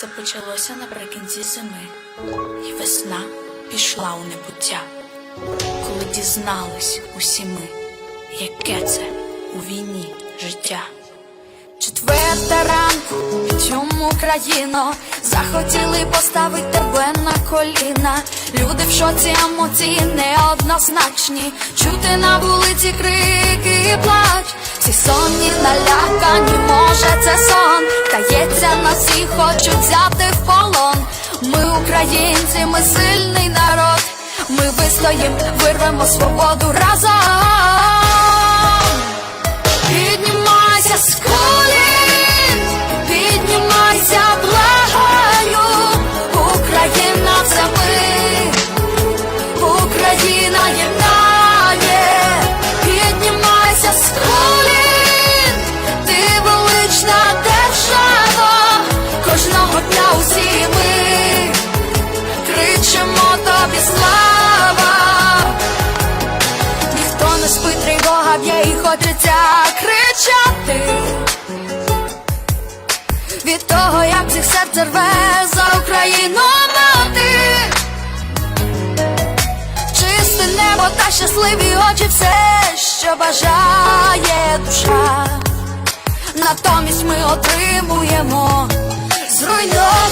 Це почалося наприкінці зими, і весна пішла у небуття, коли дізнались усі ми, яке це у війні життя. Четверта ранку, чому країно захотіли поставити тебе на коліна. Люди в шоці емоції неоднозначні. Чути на вулиці крики і плач. Всі сонні налякані, може це сон. Тається нас всі хочуть взяти в полон. Ми українці, ми сильний народ. Ми вистоїм, вирвемо свободу разом. Піднімайся з колін, піднімайся, благаю, Україна це ми, Україна єднає, хочеться кричати. Від того, як цих серце рве за Україну мати. Чисте небо та щасливі очі все, що бажає душа. Натомість ми отримуємо зруйновані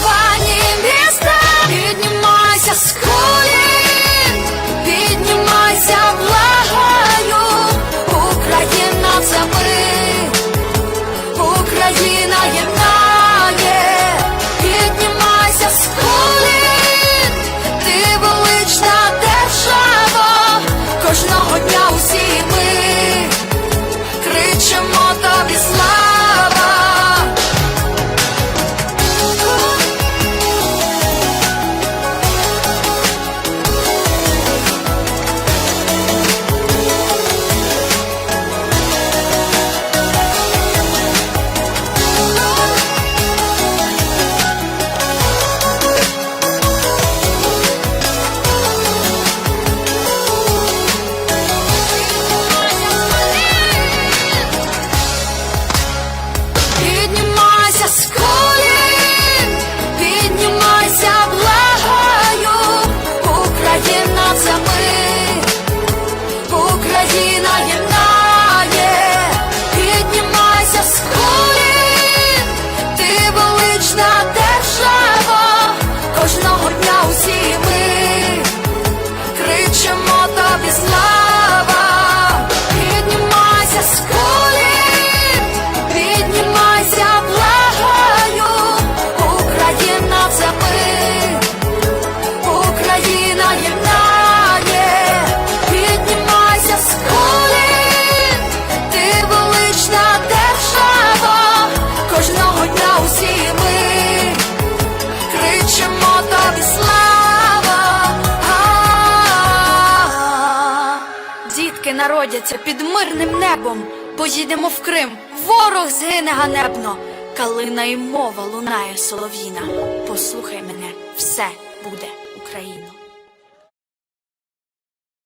народяться під мирним небом, поїдемо в Крим, ворог згине ганебно, калина і мова лунає солов'їна. Послухай мене, все буде Україно.